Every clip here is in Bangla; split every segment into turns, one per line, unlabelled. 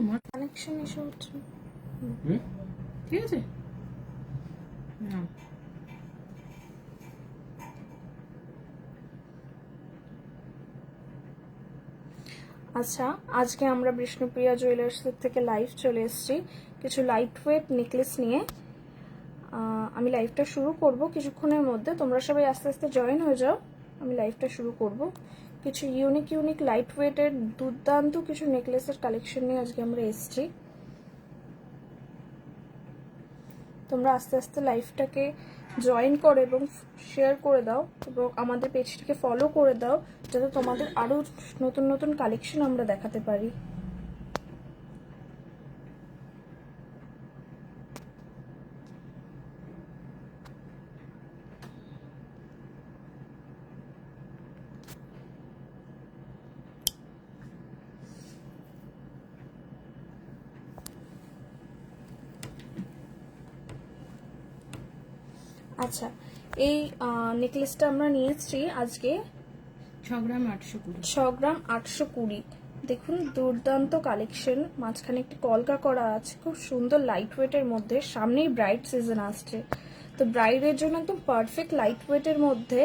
আমার
কানেকশন এসে হচ্ছে।
ঠিক আছে? না
আচ্ছা আজকে আমরা বিষ্ণুপ্রিয়া জুয়েলার্সের থেকে লাইভ চলে এসেছি। কিছু লাইট ওয়েট নেকলেস নিয়ে আমি লাইভটা শুরু করব। কিছুক্ষণের মধ্যে তোমরা সবাই আস্তে আস্তে জয়েন হয়ে যাও। আমি লাইভটা শুরু করব। কিছু ইউনিক ইউনিক লাইট ওয়েটের দুর্দান্ত কিছু নেকলেসের কালেকশন নিয়ে আজকে আমরা এসেছি। তোমরা আস্তে আস্তে লাইফটাকে জয়েন করো এবং শেয়ার করে দাও এবং আমাদের পেজটিকে ফলো করে দাও, যাতে তোমাদের আরও নতুন নতুন কালেকশন আমরা দেখাতে পারি। আচ্ছা এই নেকলেসটা আমরা নিয়েছি আজকে
ছ গ্রাম আটশো কুড়ি।
ছ গ্রাম আটশো কুড়ি। দেখুন দুর্দান্ত কালেকশন মাঝখানে একটি কলকা করা আছে খুব সুন্দর লাইট ওয়েটের মধ্যে। সামনেই ব্রাইট সিজন আসছে। তো ব্রাইডের জন্য একদম পারফেক্ট লাইট ওয়েটের মধ্যে।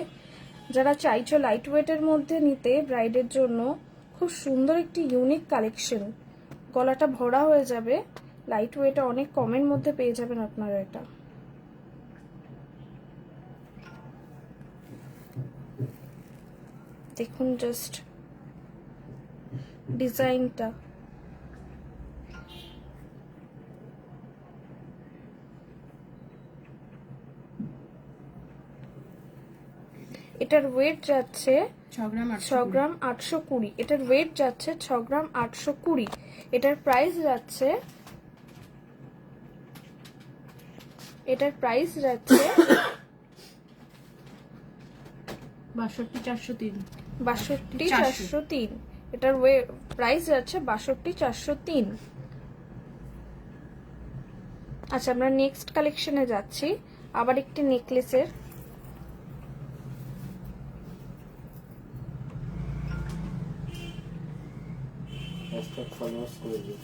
যারা চাইছো লাইট ওয়েটের মধ্যে নিতে ব্রাইডের জন্য খুব সুন্দর একটি ইউনিক কালেকশন গলাটা ভরা হয়ে যাবে। লাইট ওয়েটে অনেক কমের মধ্যে পেয়ে যাবেন আপনারা এটা। দেখুন জাস্ট ডিজাইনটা। এটার ওয়েট যাচ্ছে
ছ গ্রাম আটশো
কুড়ি। এটার ওয়েট যাচ্ছে ছ গ্রাম আটশো কুড়ি। এটার প্রাইস যাচ্ছে এটার প্রাইস যাচ্ছে
বাষট্টি চারশো তিন।
বাষট্টি
চারশো।
তিন। এটার ওয়ে প্রাইস যাচ্ছে বাষট্টি চারশো তিন। আচ্ছা আমরা নেক্সট কালেকশনে যাচ্ছি। আবার একটি নেকলেসের
হ্যাশট্যাগ ফলোয়ার্স করে দিও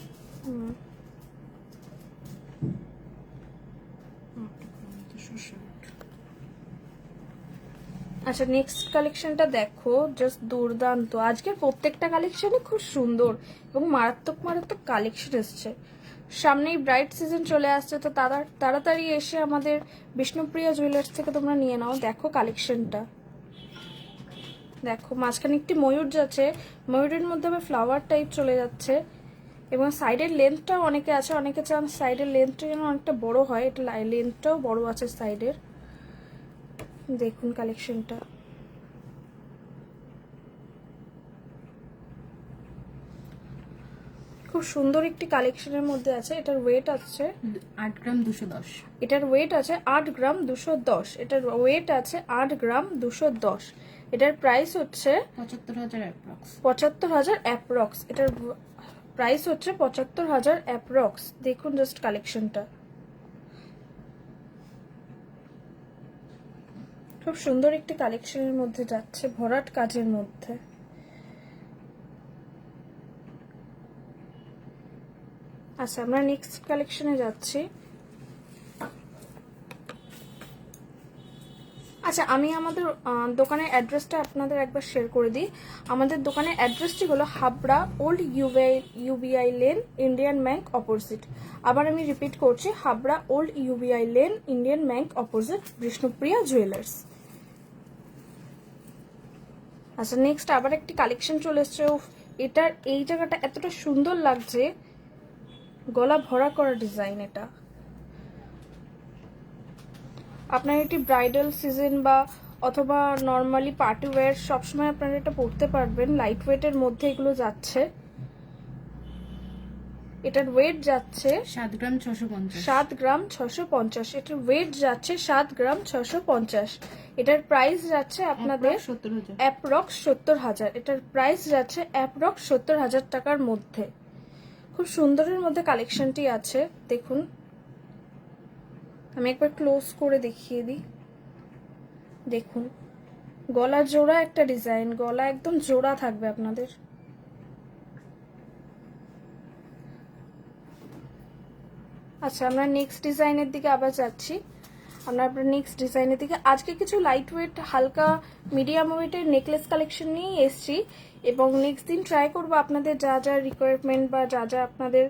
আচ্ছা নেক্সট কালেকশনটা দেখো জাস্ট দুর্দান্ত। আজকের প্রত্যেকটা কালেকশনই খুব সুন্দর এবং মারাত্মক মারাত্মক কালেকশন এসছে। সামনেই ব্রাইট সিজন চলে আসছে, তো তাড়াতাড়ি এসে আমাদের বিষ্ণুপ্রিয়া জুয়েলার্স থেকে তোমরা নিয়ে নাও। দেখো কালেকশনটা দেখো, মাঝখানে একটি ময়ূর যাচ্ছে। ময়ূরের মধ্যে আবার ফ্লাওয়ার টাইপ চলে যাচ্ছে। এবং সাইডের লেন্থটাও অনেকে আছে, অনেকে চান সাইডের লেন্থটা যেন অনেকটা বড় হয়। এটা লেন্থটাও বড় আছে সাইডের দেখুন কালেকশনটা। খুব সুন্দর একটি কালেকশনের মধ্যে আছে। এটার ওয়েট আছে
আট গ্রাম দুশো দশ।
এটার ওয়েট আছে আট গ্রাম দুশো দশ। এটার ওয়েট আছে আট গ্রাম দুশো দশ। এটার প্রাইস হচ্ছে
পঁচাত্তর হাজার অ্যাপ্রক্স
পঁচাত্তর হাজার অ্যাপ্রক্স এটার প্রাইস হচ্ছে পঁচাত্তর হাজার অ্যাপ্রক্স দেখুন জাস্ট কালেকশনটা খুব সুন্দর একটি কালেকশনের মধ্যে যাচ্ছে, ভরাট কাজের মধ্যে। আচ্ছা আমরা নেক্সট কালেকশনে যাচ্ছি। আচ্ছা আমি আমাদের দোকানের অ্যাড্রেসটা আপনাদের একবার শেয়ার করে দিই। আমাদের দোকানের অ্যাড্রেসটি হলো Habra old UBI UBI lane Indian bank opposite আবার আমি রিপিট করছি, Habra old UBI lane Indian bank opposite Bishnupriya jewellers আচ্ছা নেক্সট আবার একটি কালেকশন চলে এসছে। এটার, এই জায়গাটা এতটা সুন্দর লাগছে। গলা ভরা করা ডিজাইন এটা। আপনার এটি ব্রাইডাল সিজন বা অথবা নর্মালি পার্টি ওয়্যার সবসময় আপনারা এটা পরতে পারবেন। লাইট ওয়েটের মধ্যে এগুলো যাচ্ছে। এটার ওয়েট যাচ্ছে
সাত গ্রাম ছশো পঞ্চাশ।
সাত গ্রাম ছশো পঞ্চাশ। এটার ওয়েট যাচ্ছে সাত গ্রাম ছশো পঞ্চাশ। এটার প্রাইস যাচ্ছে আপনাদের অ্যাপ্রক্স সত্তর হাজার। এটার প্রাইস যাচ্ছে অ্যাপ্রক্স সত্তর হাজার টাকার মধ্যে। খুব সুন্দরের মধ্যে কালেকশনটি আছে দেখুন। আমি একবার ক্লোজ করে দেখিয়ে দিই। দেখুন। গলা জোড়া একটা ডিজাইন গলা একদম জোড়া থাকবে আপনাদের। আচ্ছা আমরা নেক্সট ডিজাইনের দিকে আবার যাচ্ছি। আমরা আপনার নেক্সট ডিজাইনের দিকে। আজকে কিছু লাইট ওয়েট হালকা মিডিয়াম ওয়েটের নেকলেস কালেকশন নিয়েই এসছি এবং নেক্সট দিন ট্রাই করব আপনাদের যা যা রিকোয়ারমেন্ট বা যা যা আপনাদের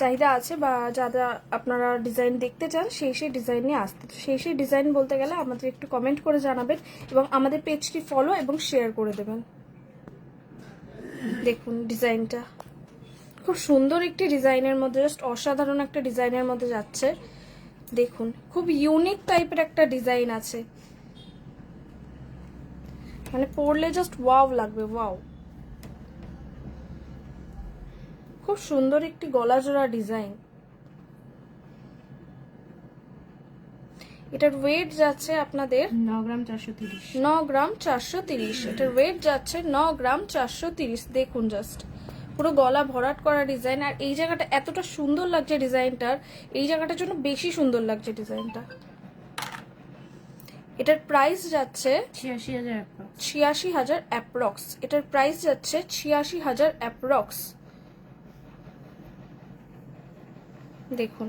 চাহিদা আছে বা যা যা আপনারা ডিজাইন দেখতে চান, সেই সেই ডিজাইন নিয়ে আসতে। সেই সেই ডিজাইন বলতে গেলে আমাদের একটু কমেন্ট করে জানাবেন এবং আমাদের পেজটি ফলো এবং শেয়ার করে দেবেন। দেখুন ডিজাইনটা খুব সুন্দর একটি ডিজাইনের মধ্যে জাস্ট অসাধারণ একটা ডিজাইনের মধ্যে যাচ্ছে। দেখুন খুব ইউনিক টাইপের একটা ডিজাইন আছে। মানে পরলে জাস্ট ওয়াও লাগবে ওয়াও খুব সুন্দর একটি গলা জোড়া ডিজাইন। এটার ওয়েট যাচ্ছে আপনাদের
ন গ্রাম চারশো তিরিশ।
ন গ্রাম চারশো তিরিশ। এটার ওয়েট যাচ্ছে ন গ্রাম চারশো তিরিশ। দেখুন জাস্ট পুরো গলা ভরাট করা ডিজাইন আর এই জায়গাটা এতটা সুন্দর লাগছে ডিজাইনটার এই জায়গাটার জন্য বেশি সুন্দর লাগছে ডিজাইনটা এটার প্রাইস যাচ্ছে
ছিয়াশি হাজার অ্যাপ্রক্স
ছিয়াশি হাজার অ্যাপ্রক্স এটার প্রাইস যাচ্ছে ছিয়াশি হাজার অ্যাপ্রক্স দেখুন।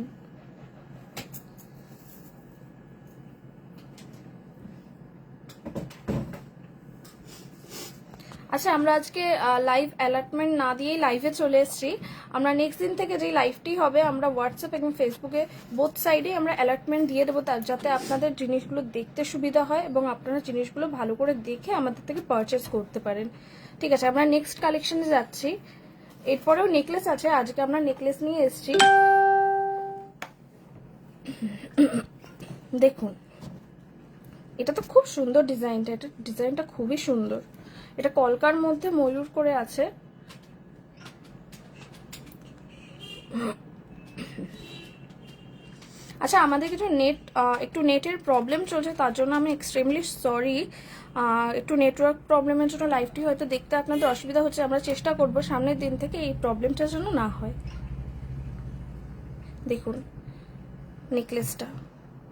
আচ্ছা আমরা আজকে লাইভ অ্যালার্টমেন্ট না দিয়েই লাইভে চলে এসেছি। আমরা নেক্সট দিন থেকে যে লাইভটি হবে, আমরা হোয়াটসঅ্যাপ এবং ফেসবুকে বোথ সাইডে আমরা অ্যালার্টমেন্ট দিয়ে দেবো তার যাতে আপনাদের জিনিসগুলো দেখতে সুবিধা হয় এবং আপনারা জিনিসগুলো ভালো করে দেখে আমাদের থেকে পারচেস করতে পারেন। ঠিক আছে, আমরা নেক্সট কালেকশনে যাচ্ছি। এরপরেও নেকলেস আছে, আজকে আমরা নেকলেস নিয়ে এসেছি। দেখুন, এটা তো খুব সুন্দর ডিজাইনটা এটা ডিজাইনটা খুবই সুন্দর। এটা কলকার মধ্যে ময়ূর করে আছে। আচ্ছা আমাদের কিছু নেট একটু নেটের প্রবলেম চলছে, তার জন্য আমি এক্সট্রিমলি সরি একটু নেটওয়ার্ক প্রবলেমের জন্য লাইভটি হয়তো দেখতে আপনাদের অসুবিধা হচ্ছে, আমরা চেষ্টা করব সামনের দিন থেকে এই প্রবলেমটার জন্য না হয়। দেখুন নেকলেসটা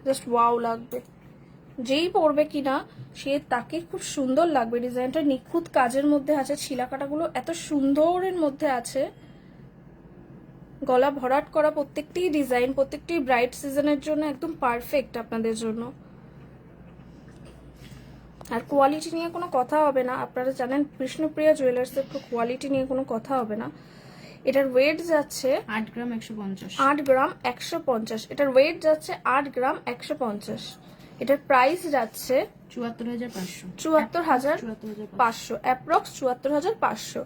জাস্ট ওয়াও লাগবে। যেই পরবে কিনা সে তাকে খুব সুন্দর লাগবে। ডিজাইনটা নিখুঁত কাজের মধ্যে আছে ছিলাকাটাগুলো এত সুন্দরের মধ্যে আছে। গলা ভরাট করা প্রত্যেকটি ডিজাইন প্রত্যেকটি ব্রাইট সিজনের জন্য একদম পারফেক্ট আপনাদের জন্য। আর কোয়ালিটি নিয়ে কোনো কথা হবে না। আপনারা জানেন কৃষ্ণপ্রিয়া জুয়েলার্সের কোয়ালিটি নিয়ে কোনো কথা হবে না। এটার ওয়েট যাচ্ছে
আট গ্রাম একশো পঞ্চাশ।
আট গ্রাম একশো পঞ্চাশ। এটার ওয়েট যাচ্ছে আট গ্রাম একশো পঞ্চাশ। এটার প্রাইস যাচ্ছে
চুয়াত্তর হাজার পাঁচশো।
চুয়াত্তর হাজার পাঁচশো। অ্যাপ্রক্স চুয়াত্তর হাজার পাঁচশো।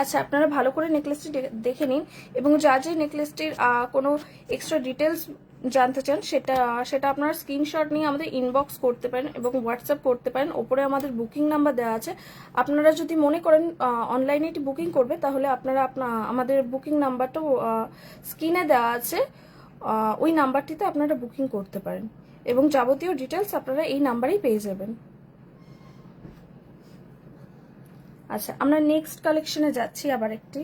আচ্ছা আপনারা ভালো করে নেকলেসটি দেখে নিন এবং যা যে নেকলেসটির কোনো এক্সট্রা ডিটেলস জানতে চান সেটা সেটা আপনারা স্ক্রিনশট নিয়ে আমাদের ইনবক্স করতে পারেন এবং হোয়াটসঅ্যাপ করতে পারেন। ওপরে আমাদের বুকিং নাম্বার দেওয়া আছে। আপনারা যদি মনে করেন অনলাইনে এটি বুকিং করবে তাহলে আপনারা আপনা আমাদের বুকিং নাম্বারটাও স্ক্রিনে দেওয়া আছে। ওই নাম্বারটিতে আপনারা বুকিং করতে পারেন। এবং যাবতীয় ডিটেলস আপনারা এই নাম্বারেই পেয়ে যাবেন। আচ্ছা আমরা নেক্সট কালেকশনে যাচ্ছি আবার একটি।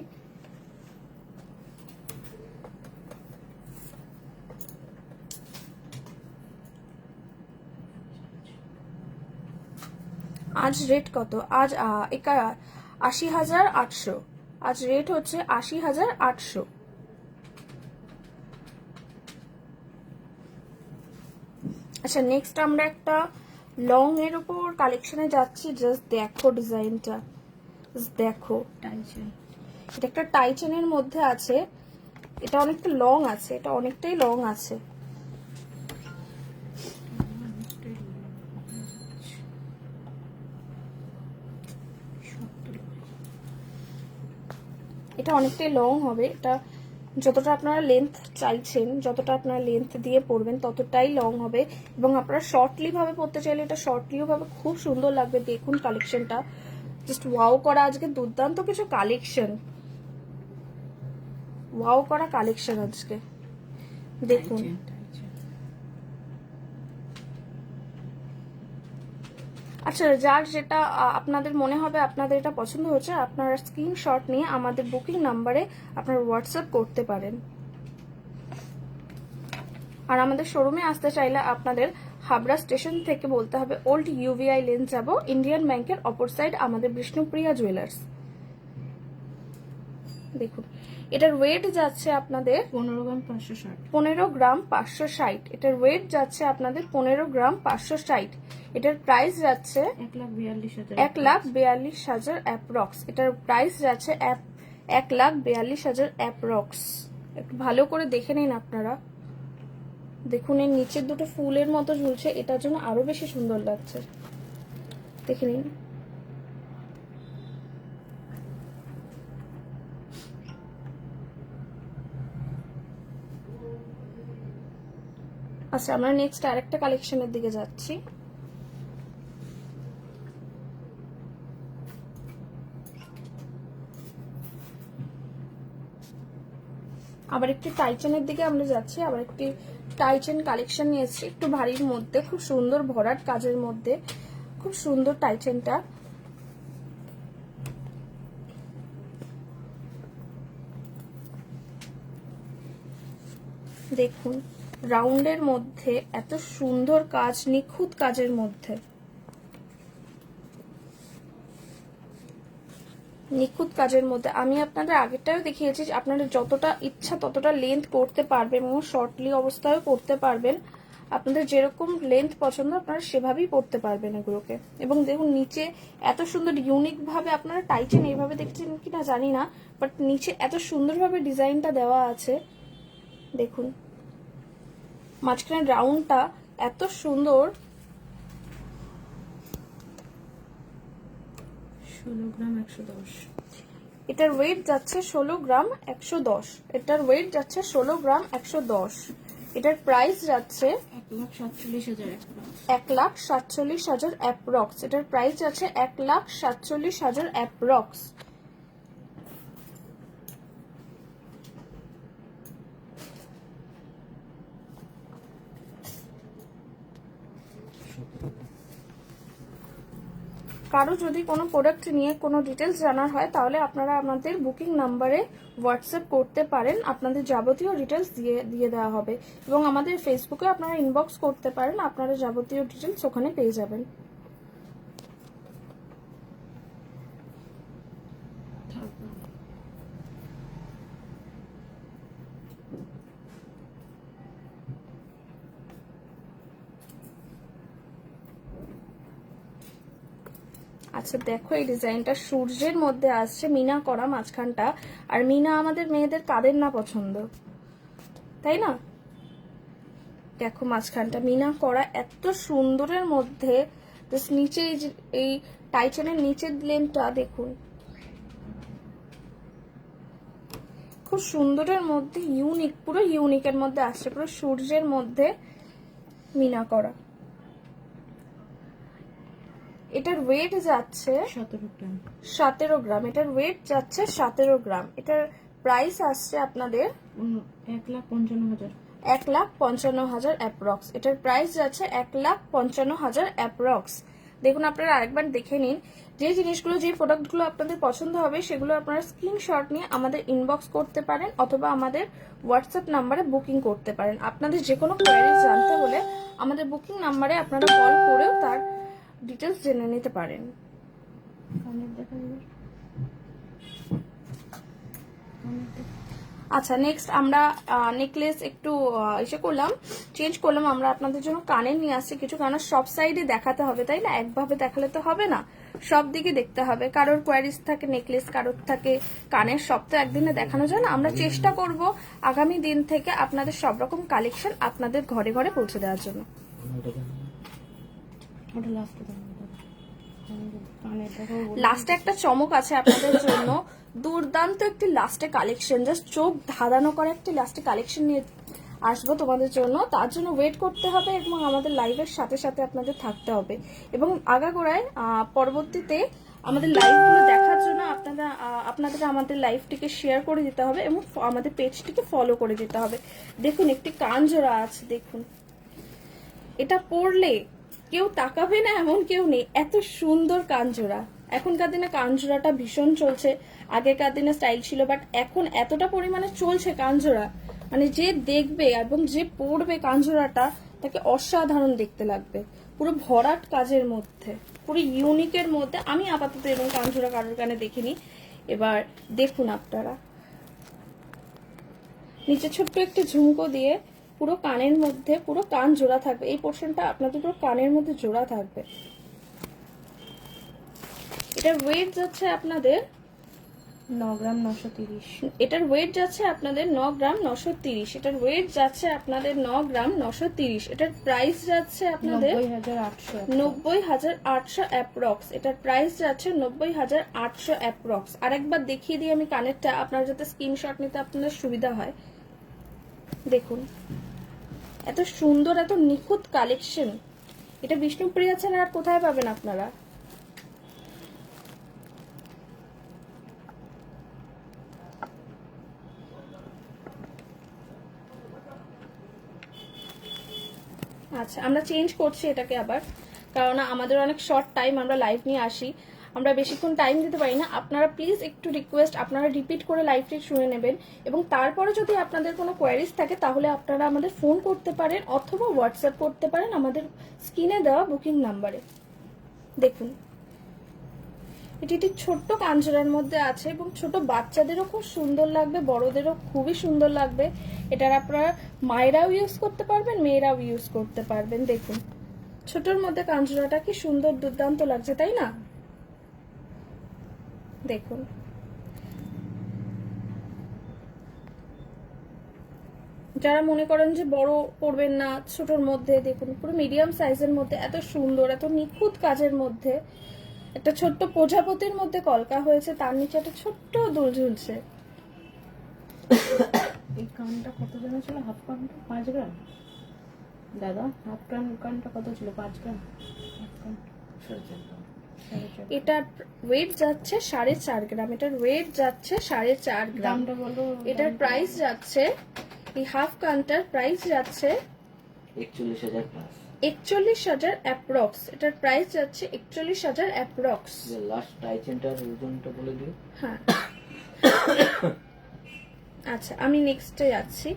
আজ রেট কত? আজ আশি হাজার আটশো। আজ রেট হচ্ছে আশি হাজার আটশো। আচ্ছা নেক্সট আমরা একটা লং এর উপর কালেকশনে যাচ্ছি জাস্ট দেখো ডিজাইনটা জাস্ট দেখো। এটা একটা টাই চেনের মধ্যে আছে। এটা অনেকটা লং আছে এটা অনেকটাই লং আছে। এটা অনেকটাই লং হবে। এটা যতটা আপনারা লেন্থ চাইছেন, যতটা আপনারা লেন্থ দিয়ে পরবেন ততটাই লং হবে। এবং আপনারা শর্টলিভাবে পরতে চাইলে এটা শর্টলিও ভাবে খুব সুন্দর লাগবে। দেখুন কালেকশনটা জাস্ট ওয়াও করা আজকে দুর্দান্ত কিছু কালেকশন ওয়াও করা কালেকশন আজকে। দেখুন। আচ্ছা যার যেটা আপনাদের মনে হবে আপনাদের এটা পছন্দ হচ্ছে আপনারা স্ক্রিনশট নিয়ে আমাদের বুকিং নাম্বারে আপনারা হোয়াটসঅ্যাপ করতে পারেন। আর আমাদের শোরুমে আসতে চাইলে আপনাদের হাবড়া স্টেশন থেকে বলতে হবে ওল্ড ইউভিআই লেন যাব ইন্ডিয়ান ব্যাংকের অপর সাইড আমাদের বিষ্ণুপ্রিয়া জুয়েলার্স দেখুন এটার ওয়েট যাচ্ছে আপনাদের
পনেরো গ্রাম পাঁচশো ষাট।
পনেরো গ্রাম পাঁচশো ষাট। এটার ওয়েট যাচ্ছে আপনাদের পনেরো গ্রাম পাঁচশো ষাট। এটার প্রাইস যাচ্ছে
এক লাখ বিয়াল্লিশ হাজার
অ্যাপ্রক্স এটার প্রাইস যাচ্ছে এক লাখ বিয়াল্লিশ হাজার অ্যাপ্রক্স একটু ভালো করে দেখে নিন আপনারা। দেখুন, এর নিচের দুটো ফুলের মতো ঝুলছে, এটার জন্য আরও বেশি সুন্দর লাগছে। দেখে নিন। আচ্ছা আমরা নেক্সট আরেকটা কালেকশনের দিকে যাচ্ছি। আবার একটি টাইচেনের দিকে আমরা যাচ্ছি, আবার একটি টাইচেন কালেকশন নিয়েছি। একটু ভারীর মধ্যে, খুব সুন্দর ভরাট কাজের মধ্যে, খুব সুন্দর টাইচেনটা দেখুন রাউন্ডের মধ্যে এত সুন্দর কাজ, নিখুঁত কাজের মধ্যে। নিখুঁত কাজের মধ্যে। আমি আপনাদের আগেরটাও দেখিয়েছি আপনারা যতটা ইচ্ছা ততটা লেন্থ করতে পারবেন এবং শর্টলি অবস্থায়ও করতে পারবেন। আপনাদের যেরকম লেন্থ পছন্দ আপনারা সেভাবেই করতে পারবেন এগুলোকে। এবং দেখুন, নিচে এত সুন্দর ইউনিক ভাবে আপনারা টাইচেন এইভাবে দেখছেন কিনা জানি না বাট নিচে এত সুন্দরভাবে ডিজাইনটা দেওয়া আছে। দেখুন মাঝখানে রাউন্ডটা এত সুন্দর।
ষোলো গ্রাম একশো দশ।
এটার ওয়েট যাচ্ছে ষোলো গ্রাম একশো দশ। এটার ওয়েট যাচ্ছে ষোলো গ্রাম একশো দশ। এটার প্রাইস যাচ্ছে
এক লাখ সাতচল্লিশ হাজার এক লাখ
সাতচল্লিশ হাজার অ্যাপ্রক্স এটার প্রাইস যাচ্ছে এক লাখ সাতচল্লিশ হাজার অ্যাপ্রক্স কারও যদি কোনো প্রোডাক্ট নিয়ে কোনো ডিটেলস জানার হয়, তাহলে আপনারা আমাদের বুকিং নাম্বারে হোয়াটসঅ্যাপ করতে পারেন। আপনাদের যাবতীয় ডিটেলস দিয়ে দিয়ে দেওয়া হবে। এবং আমাদের ফেসবুকে আপনারা ইনবক্স করতে পারেন। আপনারা যাবতীয় ডিটেলস ওখানে পেয়ে যাবেন।
তারপর
আচ্ছা দেখো, এই ডিজাইনটা সূর্যের মধ্যে আসছে, মিনা করা মাঝখানটা। আর মিনা আমাদের মেয়েদের কাদের না পছন্দ। তাই না? দেখো মাঝখানটা, মিনা করা এত সুন্দরের মধ্যে জাস্ট নিচে এই টাইচেনের নিচের লেনটা দেখুন। খুব সুন্দরের মধ্যে, ইউনিক, পুরো ইউনিকের মধ্যে আসছে, পুরো সূর্যের মধ্যে মিনা করা। এটার ওয়েট যাচ্ছে
সতেরো গ্রাম।
সতেরো গ্রাম। এটার ওয়েট যাচ্ছে সতেরো গ্রাম। এটার প্রাইস আসছে আপনাদের
এক লাখ পঞ্চান্ন হাজার।
এক লাখ পঞ্চান্ন হাজার অ্যাপ্রক্স এটার প্রাইস যাচ্ছে এক লাখ পঞ্চান্ন হাজার অ্যাপ্রক্স দেখুন আপনারা আরেকবার দেখে নিন যে জিনিসগুলো যে প্রোডাক্টগুলো আপনাদের পছন্দ হবে সেগুলো আপনারা স্ক্রিনশট নিয়ে আমাদের ইনবক্স করতে পারেন অথবা আমাদের হোয়াটসঅ্যাপ নাম্বারে বুকিং করতে পারেন। আপনাদের যে কোনো কোয়ারি জানতে হলে আমাদের বুকিং নাম্বারে আপনারা কল করেও তার ডিটেলস জেনে নিতে পারেন। আচ্ছা নেক্সট আমরা নেকলেস একটু এসে করলাম চেঞ্জ করলাম আমরা আপনাদের জন্য কানে নিয়ে আসছি কিছু কারণ সব সাইডে দেখাতে হবে তাই না? একভাবে দেখালে তো হবে না সব দিকে দেখতে হবে। কারোর কোয়ারিস থাকে নেকলেস কারোর থাকে কানের সব তো একদিনে দেখানো যায় না। আমরা চেষ্টা করব আগামী দিন থেকে আপনাদের সব রকম কালেকশন আপনাদের ঘরে ঘরে পৌঁছে দেওয়ার জন্য।
লাস্টে
একটা চমক আছে আপনাদের জন্য। দুর্দান্ত একটি লাস্টে কালেকশন জাস্ট চোখ ধাঁধানো করা একটি লাস্টে কালেকশন নিয়ে আসব তোমাদের জন্য। তার জন্য ওয়েট করতে হবে এবং আমাদের লাইভের সাথে সাথে আপনাদের থাকতে হবে। এবং আগাগোড়ায় পরবর্তীতে আমাদের লাইভগুলো দেখার জন্য আপনারা আপনাদের আমাদের লাইভটিকে শেয়ার করে দিতে হবে এবং আমাদের পেজটিকে ফলো করে দিতে হবে। দেখুন, একটি কাঞ্জরা আছে, দেখুন। এটা পড়লে কেউ তাকাবে না এমন কেউ নেই। এত সুন্দর কাঞ্জোরা এখনকার দিনে কাঞ্জোরাটা ভীষণ চলছে। আগেকার দিনে স্টাইল ছিল বাট এখন এতটা পরিমাণে চলছে কাঞ্জোরা মানে যে দেখবে এবং যে পড়বে কাঞ্জোরাটা তাকে অসাধারণ দেখতে লাগবে। পুরো ভরাট কাজের মধ্যে, পুরো ইউনিকের মধ্যে। আমি আপাতত এরকম কাঞ্জোরা কারোর কানে দেখিনি। এবার দেখুন আপনারা। নিচে ছোট্ট একটি ঝুমকো দিয়ে পুরো কানের মধ্যে পুরো কান জোড়া থাকবে। এই পোর্শনটা আপনাদের পুরো কানের মধ্যে জোড়া থাকবে। এটার ওয়েট যাচ্ছে আপনাদের
ন গ্রাম নশো তিরিশ।
এটার ওয়েট যাচ্ছে আপনাদের ন গ্রাম নশো তিরিশ। এটার ওয়েট যাচ্ছে আপনাদের ন গ্রাম নশো তিরিশ। এটার প্রাইস যাচ্ছে আপনাদের নব্বই হাজার আটশো অ্যাপ্রক্স এটার প্রাইস যাচ্ছে নব্বই হাজার আটশো অ্যাপ্রক্স আরেকবার দেখিয়ে দিই আমি কানেরটা। আপনার যাতে স্ক্রিনশট নিতে আপনাদের সুবিধা হয়। দেখুন। এত সুন্দর, এত নিখুঁত কালেকশন এটা বিষ্ণুপ্রিয়া ছাড়া আর কোথায় পাবেন আপনারা? আচ্ছা আমরা চেঞ্জ করছি এটাকে আবার, কারণ আমাদের অনেক শর্ট টাইম আমরা লাইভ নিয়ে আসি। আমরা বেশিক্ষণ টাইম দিতে পারি না। আপনারা প্লিজ একটু রিকোয়েস্ট আপনারা রিপিট করে লাইভটি শুনে নেবেন। এবং তারপরে যদি আপনাদের কোনো কোয়ারিজ থাকে, তাহলে আপনারা আমাদের ফোন করতে পারেন অথবা হোয়াটসঅ্যাপ করতে পারেন আমাদের স্ক্রিনে দেওয়া বুকিং নাম্বারে দেখুন। এটি একটি ছোট্ট কাঞ্চরার মধ্যে আছে এবং ছোট বাচ্চাদেরও খুব সুন্দর লাগবে, বড়দেরও খুবই সুন্দর লাগবে। এটার আপনারা মায়েরাও ইউজ করতে পারবেন, মেয়েরাও ইউজ করতে পারবেন। দেখুন। ছোটর মধ্যে কাঞ্চরাটা কি সুন্দর, দুর্দান্ত লাগছে, তাই না? দেখুন। যারা মনে করেন যে বড় করবেন না, ছোটর মধ্যে, দেখুন, পুরো মিডিয়াম সাইজের মধ্যে, এত সুন্দর, এত নিখুঁত কাজের মধ্যে, একটা ছোট্ট প্রজাপতির মধ্যে কলকা হয়েছে, তার নিচে একটা ছোট্ট দুল ঝুলছে।
এই কানটা কত যেন ছিল? হাফ কানটা? পাঁচ গ্রাম? দাদা, হাফ কান, কানটা কত ছিল? পাঁচ গ্রাম? হাফ কান
এটার ওয়েট যাচ্ছে সাড়ে চার গ্রাম এটার ওয়েট যাচ্ছে সাড়ে চার গ্রাম। এটার প্রাইস যাচ্ছে এই হাফ কানটার প্রাইস যাচ্ছে
একচল্লিশ হাজার
একচল্লিশ হাজার অ্যাপ্রক্স এটার প্রাইস যাচ্ছে একচল্লিশ হাজার অ্যাপ্রক্স
লাস্ট টাইচেনটার ওজনটা বলে দিও।
হ্যাঁ। আচ্ছা আমি নেক্সটে যাচ্ছি।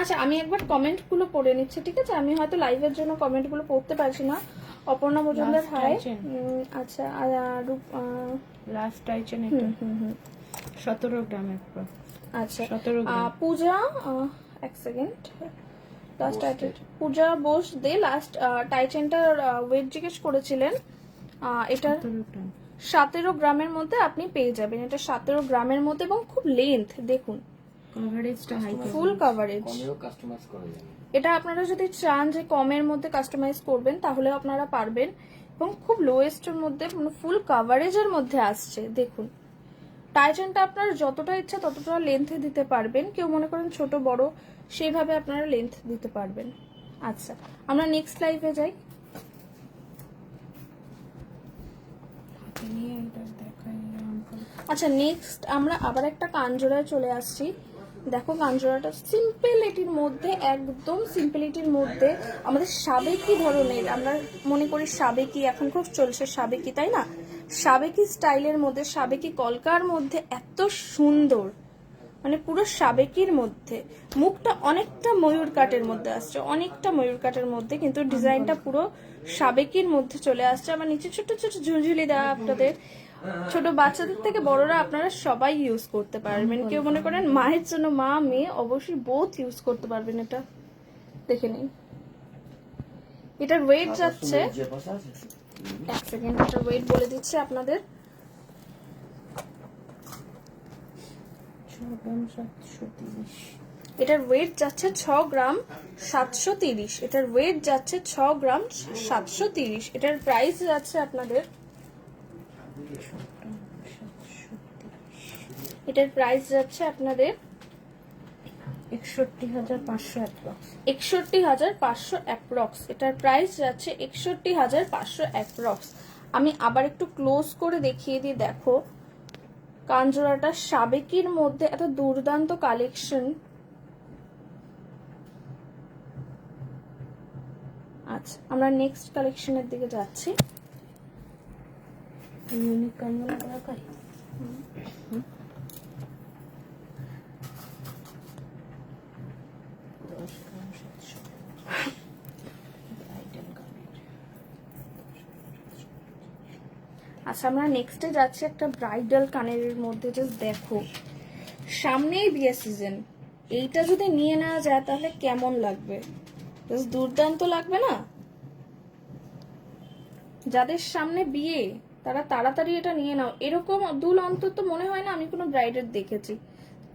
আচ্ছা আমি একবার কমেন্টগুলো পড়ে নিচ্ছি ঠিক আছে? আমি হয়তো লাইভের জন্য কমেন্টগুলো পড়তে পারছি না। অপর্ণা মজুমদার হাই আচ্ছা আর রূপ
লাস্ট আইছেন
হুম,
এটা। সতেরো গ্রামের
আচ্ছা
সতেরো
পূজা এক second last title Puja Bose দে লাস্ট টাইটেনটার ওয়েট জিজ্ঞেস করেছিলেন। এটার
গ্রাম
সতেরো গ্রামের মধ্যে আপনি পেয়ে যাবেন। এটা সতেরো গ্রামের মধ্যে এবং খুব লেন্থ দেখুন।
কভারেজটা হাই
ফুল কাভারেজ
কমেও কাস্টমাইজ করা যাবে
এটা আপনারা যদি চান যে কমের মধ্যে কাস্টমাইজ করবেন তাহলে আপনারা পারবেন। এবং খুব লোয়েস্টের মধ্যে ফুল কাভারেজের মধ্যে আসছে দেখুন। টাইটেনটা আপনার যতটা ইচ্ছা ততটা লেন্থে দিতে পারবেন। কেউ মনে করেন ছোট বড় সেইভাবে আপনারা লেন্থ দিতে পারবেন। আচ্ছা আমরা নেক্সট লাইভে যাই। আচ্ছা নেক্সট আমরা আবার একটা কাঞ্জোড়ায় চলে আসছি। দেখো কাঞ্জোড়াটা সিম্পলিটির মধ্যে, একদম সিম্পলিটির মধ্যে আমাদের সাবেকি ধরনের, আমরা মনে করি সাবেকি, এখন খুব চলছে সাবেকি, তাই না? সাবেকি স্টাইলের মধ্যে, সাবেকি কলকার মধ্যে এত সুন্দর মানে পুরো সাবেকির মধ্যে। মুখটা অনেকটা ময়ূর কাটের মধ্যে আসছে, অনেকটা ময়ূর কাটের মধ্যে, কিন্তু ডিজাইনটা পুরো সাবেকির মধ্যে চলে আসছে। আবার নিচে ছোট ছোট ঝুলঝুলি দেওয়া আপনাদের ছোট বাচ্চাদের থেকে বড়রা আপনারা সবাই ইউজ করতে পারবেন। কেউ মনে করেন মায়ের জন্য মা মেয়ে অবশ্যই বোথ ইউজ করতে পারবেন এটা। দেখে নিন। এটার ওয়েট যাচ্ছে এক সেকেন্ড এটার ওয়েট বলে দিচ্ছি আপনাদের।
ছ গ্রাম সাতশো তিরিশ।
এটার ওয়েট যাচ্ছে ছ গ্রাম সাতশো তিরিশ। এটার ওয়েট যাচ্ছে ছ গ্রাম সাতশো তিরিশ। এটার প্রাইস যাচ্ছে আপনাদের এটার প্রাইস যাচ্ছে আপনাদের
একষট্টি হাজার পাঁচশো অ্যাপ্রক্স।
একষট্টি হাজার পাঁচশো অ্যাপ্রক্স এটার প্রাইস যাচ্ছে একষট্টি হাজার পাঁচশো অ্যাপ্রক্স। আমি আবার একটু ক্লোজ করে দেখিয়ে দিই, দেখো। কাঞ্জোরাটা সাবেকির মধ্যে এত দুর্দান্ত কালেকশন আচ্ছা আমরা নেক্সট কালেকশনের দিকে যাচ্ছি। আচ্ছা আমরা নেক্সটে যাচ্ছি একটা ব্রাইডাল কানের মধ্যে জাস্ট দেখো। সামনেই বিয়ে সিজন এইটা যদি নিয়ে নেওয়া যায়, তাহলে কেমন লাগবে? জাস্ট দুর্দান্ত লাগবে না? যাদের সামনে বিয়ে তারা তাড়াতাড়ি এটা নিয়ে নাও। এরকম দুল অন্তত মনে হয় না আমি কোনো ব্রাইডের দেখেছি।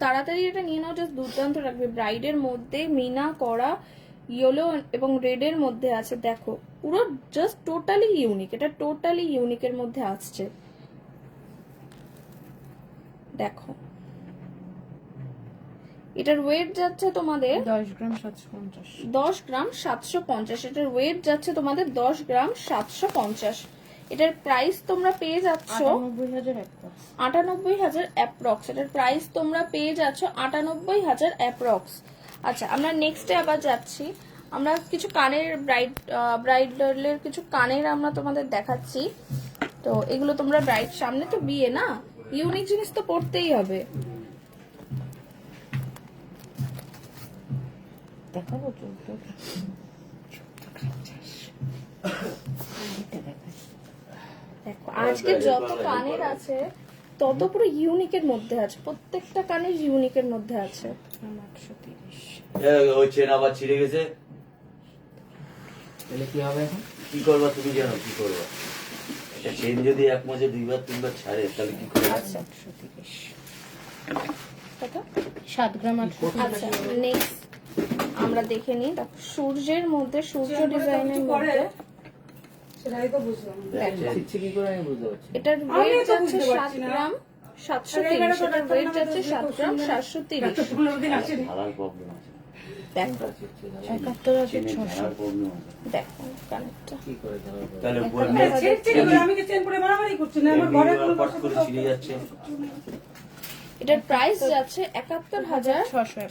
তাড়াতাড়ি এটা নিয়ে নাও জাস্ট দুর্দান্ত লাগবে। ব্রাইডের মধ্যে মিনা করা ইয়েলো এবং রেডের মধ্যে আছে দেখো। পুরো জাস্ট টোটালি ইউনিক এটা টোটালি ইউনিকের মধ্যে আসছে। দেখো। এটার ওয়েট যাচ্ছে তোমাদের
দশ গ্রাম সাতশো পঞ্চাশ।
দশ গ্রাম সাতশো পঞ্চাশ। এটার ওয়েট যাচ্ছে তোমাদের দশ গ্রাম সাতশো পঞ্চাশ। এটার প্রাইস তোমরা পেয়ে যাচ্ছ
আটানব্বই হাজার
অ্যাপ্রক্স এটার প্রাইস তোমরা পেয়ে যাচ্ছ আটানব্বই হাজার অ্যাপ্রক্স আচ্ছা আমরা নেক্সটে আবার যাচ্ছি। আমরা কিছু কানের ব্রাইড ব্রাইডালের কিছু কানের আমরা তোমাদের দেখাচ্ছি। তো এগুলো তোমরা ব্রাইড সামনে তো বিয়ে না? ইউনিক জিনিস তো পড়তেই হবে।
দেখাবো চোদ্দ
দেখো আজকে যত কানের আছে তত পুরো ইউনিকের মধ্যে আছে। প্রত্যেকটা কানের ইউনিকের মধ্যে আছে।
আটশো তিরিশ
ওই চেন আবার ছিঁড়ে গেছে।
তাহলে কি হবে এখন?
কি করবা তুমি জানো কি করবা? এটা চেন যদি এক মাসে দুইবার তিনবার ছাড়ে তাহলে কি করে?
আচ্ছা
আটশো তিরিশ।
কত?
সাত গ্রাম
আচ্ছা নেক্সট আমরা দেখে নিই। দেখো সূর্যের মধ্যে সূর্য ডিজাইনের মধ্যে
সেটাই তো বুঝলাম।
না।
এটার ওয়েট যাচ্ছে সাত গ্রাম সাতশো তিরিশ। এটার ওয়েট যাচ্ছে সাত গ্রাম সাতশো তিরিশ। দেখো এটার প্রাইস যাচ্ছে একাত্তর হাজার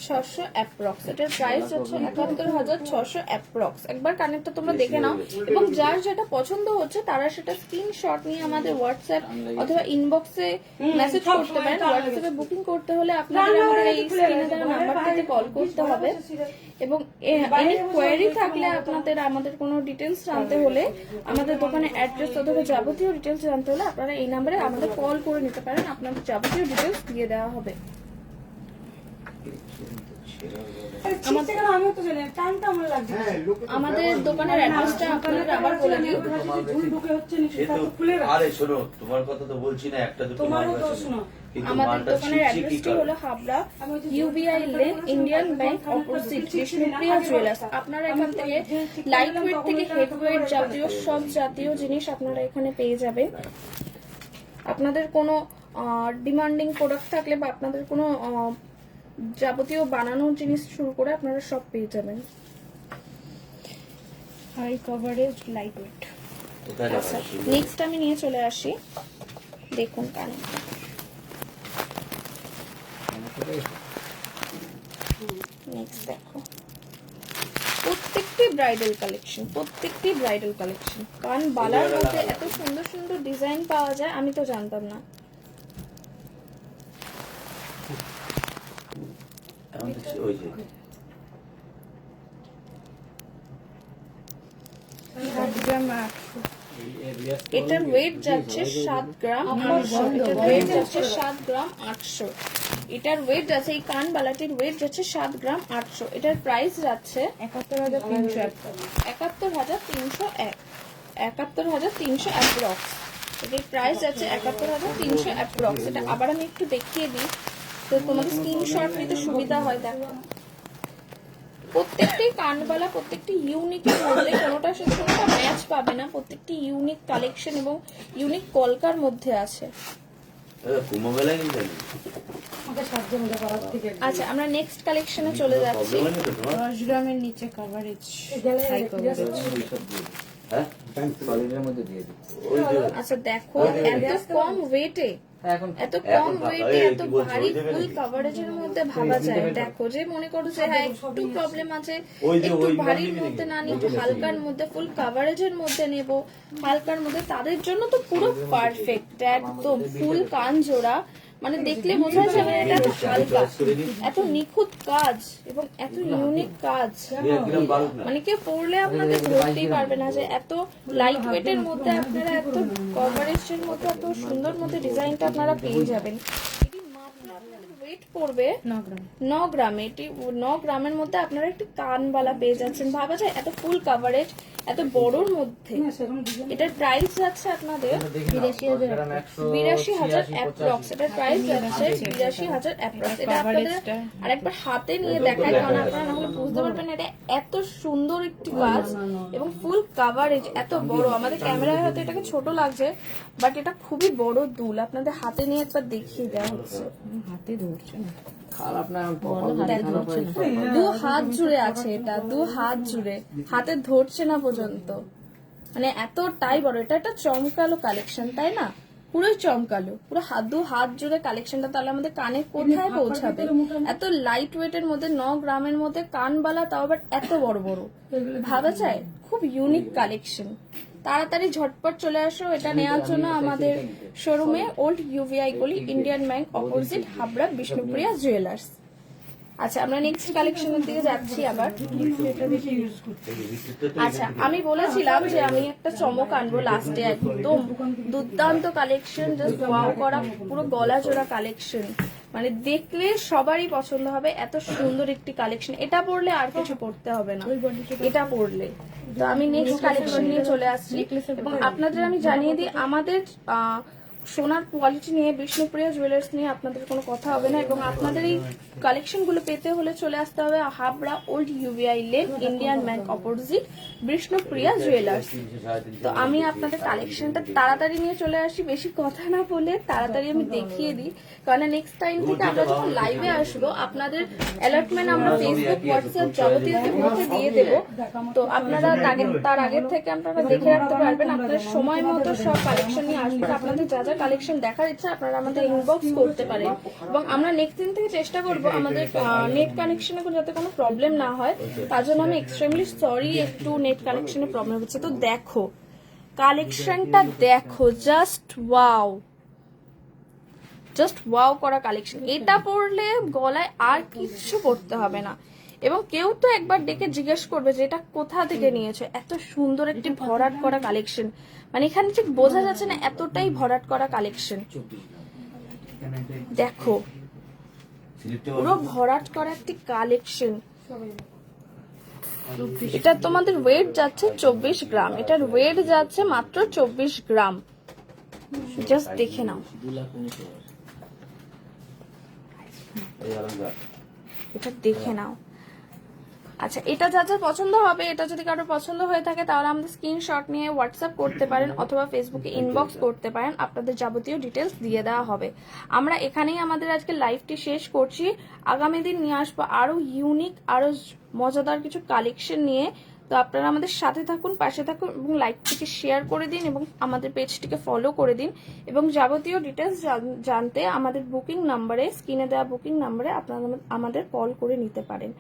ছশো
অ্যাপ্রক্স এটার প্রাইস যাচ্ছে একাত্তর হাজার ছশো অ্যাপ্রক্স একবার কানেরটা তোমরা দেখে নাও। এবং যার যেটা পছন্দ হচ্ছে তারা সেটা স্ক্রিনশট নিয়ে আমাদের হোয়াটসঅ্যাপ অথবা ইনবক্সে মেসেজ করতে পারেন। হোয়াটসঅ্যাপে বুকিং করতে হলে আপনাদের আমাদের এই স্ক্রিনে দেওয়া নাম্বারটাতে কল করতে হবে। এবং এনি কোয়ারি থাকলে আপনাদের আমাদের কোনো ডিটেলস জানতে হলে আমাদের দোকানে অ্যাড্রেস অথবা যাবতীয় ডিটেলস জানতে হলে আপনারা এই নাম্বারে আমাদের কল করে নিতে পারেন। আপনাদের যাবতীয় ডিটেলস দিয়ে দেওয়া হবে। আমাদের দোকানের অ্যাড্রেসটা আপনাদের আবার বলে দিই
ঝুল ঢুকে হচ্ছে
সে
নিচে
তো
তো খুলে রাখ।
আরে শোনো তোমার কথা তো বলছি না একটা দুটো মাল
তোমারও তো
আছে।
শোনো।
কিন্তু
আমাদের দোকানের অ্যাড্রেসটি হলো Habra UBI lane Indian bank opposite Bishnupriya jewellers আপনারা এখান থেকে লাইট ওয়েট থেকে হেড ওয়েট জাতীয় সব জাতীয় জিনিস আপনারা এখানে পেয়ে যাবেন। আপনাদের কোনো ডিমান্ডিং প্রোডাক্ট থাকলে বা আপনাদের কোনো যাবতীয় বানানোর জিনিস শুরু করে আপনারা সব পেয়ে যাবেন।
হাই কভারেজ লাইট ওয়েট
আচ্ছা নেক্সট আমি নিয়ে চলে আসি। দেখুন কানে। নেক্সট দেখো। প্রত্যেকটি ব্রাইডাল কালেকশন প্রত্যেকটি ব্রাইডাল কালেকশন কারণ বালার মধ্যে এত সুন্দর সুন্দর ডিজাইন পাওয়া যায় আমি তো জানতাম না।
এখন দেখছি ওই যে
এটার ওয়েট যাচ্ছে সাত গ্রাম আটশো এটার ওয়েট যাচ্ছে সাত গ্রাম আটশো। এটার ওয়েট যাচ্ছে এই কানবালাটির ওয়েট যাচ্ছে সাত গ্রাম আটশো। এটার প্রাইস যাচ্ছে
একাত্তর হাজার তিনশো
একাত্তর হাজার তিনশো এক। একাত্তর হাজার তিনশো অ্যাপ্রক্স এটার প্রাইস যাচ্ছে একাত্তর হাজার তিনশো অ্যাপ্রক্স এটা আবার আমি একটু দেখিয়ে দিই। তো তোমাদের স্ক্রিনশট নিতে সুবিধা হয় দেখো। প্রত্যেকটি কানবালা প্রত্যেকটি ইউনিক মধ্যে কোনোটার সাথে কোনোটা ম্যাচ পাবে না। প্রত্যেকটি ইউনিক কালেকশন এবং ইউনিক কলকার মধ্যে আছে। আচ্ছা আমরা নেক্সট কালেকশনে চলে যাচ্ছি।
দশ গ্রামের নিচে কভারেজ।
হ্যাঁ?
আচ্ছা দেখো এত কম ওয়েটে এত কম ওয়েটে এত ভারী ফুল? কভারেজের মধ্যে ভাবা যায়। দেখো যে মনে করো যে হ্যাঁ একটু প্রবলেম আছে। একটু ভারীর মধ্যে না নিয়ে একটু হালকার মধ্যে ফুল কভারেজের মধ্যে নেব। হালকার মধ্যে তাদের জন্য তো পুরো পারফেক্ট একদম ফুল কান জোড়া মানে দেখলে বোঝা যাবে এটা এত হালকা, এত নিখুঁত কাজ এবং এত ইউনিক কাজ। মানে কেউ পড়লে আপনাদের ধরতেই পারবে না যে এত লাইট ওয়েট এর মধ্যে আপনারা, এত কভারেজের মধ্যে, এত সুন্দর মধ্যে ডিজাইনটা আপনারা পেয়ে যাবেন। ওয়েট পড়বে
ন গ্রাম।
এটি ন গ্রামের মধ্যে আপনারা একটি কানবালা পেয়ে যাচ্ছেন। ভাবা যায় এত ফুল কাভারেজ এত বড়র মধ্যে। এটার প্রাইস যাচ্ছে আপনাদের
বিরাশি হাজার।
অ্যাপ্রক্স এটার প্রাইস যাচ্ছে বিরাশি হাজার অ্যাপ্রক্স এটা আপনাদের
Coverage-টা।
আরেকবার হাতে নিয়ে দেখাই কারণ আপনারা না হলে বুঝতে পারবেন এটা এত সুন্দর একটি কাজ এবং ফুল কাভারেজ এত বড়। আমাদের ক্যামেরায় হয়তো এটাকে ছোট লাগছে বাট এটা খুবই বড় দুল। আপনাদের হাতে নিয়ে একবার দেখিয়ে দেওয়া হচ্ছে।
হাতে ধরছে না হাতে ধরছে না।
দু হাত জুড়ে আছে এটা দু হাত জুড়ে। হাতে ধরছে না পর্যন্ত। মানে এতটাই বড় এটা একটা চমকালো কালেকশন তাই না? পুরোই চমকালো। পুরো হাত দু হাত জুড়ে কালেকশনটা তাহলে আমাদের কানে কোথায় পৌঁছাবে? এত লাইট ওয়েটের মধ্যে ন গ্রামের মধ্যে কানবালা তাও আবার এত বড় বড়। ভাবা যায়? খুব ইউনিক কালেকশন তাড়াতাড়ি ঝটপট চলে আসো এটা নেওয়ার জন্য আমাদের শোরুমে ওল্ড ইউভিআই গলি Indian bank opposite Habra Bishnupriya jewellers আচ্ছা আমরা নেক্সট কালেকশনের দিকে যাচ্ছি আবার। আচ্ছা আমি বলেছিলাম যে আমি একটা চমক আনব লাস্টে একদম দুর্দান্ত কালেকশন জাস্ট ওয়াও করা পুরো গলা জোড়া কালেকশন মানে দেখলে সবারই পছন্দ হবে এত সুন্দর একটি কালেকশন এটা পরলে আর কিছু পড়তে হবে না। এটা পরলে তো আমি নেক্সট কালেকশন নিয়ে চলে আসছি। এবং আপনাদের আমি জানিয়ে দিই আমাদের আহ, সোনার কোয়ালিটি নিয়ে, বিষ্ণুপ্রিয়া জুয়েলার্স নিয়ে আপনাদের কোনো কথা হবে না এবং আপনাদের এই কালেকশনগুলো পেতে হলে চলে আসতে হবে Habra old UBI lane Indian bank opposite Bishnupriya jewellers তো আমি আপনাদের কালেকশনটা তাড়াতাড়ি নিয়ে চলে আসি, বেশি কথা না বলে তাড়াতাড়ি আমি দেখিয়ে দিই। কারণ নেক্সট টাইম থেকে আমরা যখন লাইভে আসব, আপনাদের অ্যালার্টমেন্ট আমরা ফেসবুক হোয়াটসঅ্যাপ যাবতীয় মধ্যে দিয়ে দেব। তো আপনারা তার আগের থেকে আপনারা দেখে রাখতে পারবেন, আপনাদের সময় মতো সব কালেকশন নিয়ে আসবেন আপনাদের যা যা কালেকশন দেখার ইচ্ছা, আপনারা আমাদের ইনবক্স করতে পারেন। এবং আমরা নেক্সট দিন থেকে চেষ্টা করব আমাদের নেট কানেকশনে যাতে কোনো প্রবলেম না হয়। তার জন্য আমি এক্সট্রিমলি সরি একটু নেট কানেকশনে প্রবলেম হচ্ছে। তো দেখো কালেকশনটা দেখো জাস্ট ওয়াও জাস্ট ওয়াও করা কালেকশন এটা পরলে গলায় আর কিছু পরতে হবে না। এবং কেউ তো একবার ডেকে জিজ্ঞেস করবে যে এটা কোথা থেকে নিয়েছো? এত সুন্দর একটি ভরাট করা কালেকশন মানে এখানে ঠিক বোঝা যাচ্ছে না এতটাই ভরাট করা কালেকশন দেখো, পুরো ভরাট করা একটি কালেকশন এটা তোমাদের ওয়েট যাচ্ছে চব্বিশ গ্রাম। এটার ওয়েট যাচ্ছে মাত্র চব্বিশ গ্রাম। জাস্ট দেখে নাও। এটা দেখে নাও। আচ্ছা এটা যা যা পছন্দ হবে, এটা যদি কারও পছন্দ হয়ে থাকে, তাহলে আমাদের স্ক্রিনশট নিয়ে হোয়াটসঅ্যাপ করতে পারেন অথবা ফেসবুকে ইনবক্স করতে পারেন। আপনাদের যাবতীয় ডিটেলস দিয়ে দেওয়া হবে। আমরা এখানেই আমাদের আজকে লাইভটি শেষ করছি। আগামী দিন নিয়ে আসব আরও ইউনিক আরও মজাদার কিছু কালেকশন নিয়ে। তো আপনারা আমাদের সাথে থাকুন, পাশে থাকুন এবং লাইকটিকে শেয়ার করে দিন এবং আমাদের পেজটিকে ফলো করে দিন। এবং যাবতীয় ডিটেলস জানতে আমাদের বুকিং নাম্বারে স্ক্রিনে দেওয়া বুকিং নাম্বারে আপনারা আমাদের কল করে নিতে পারেন।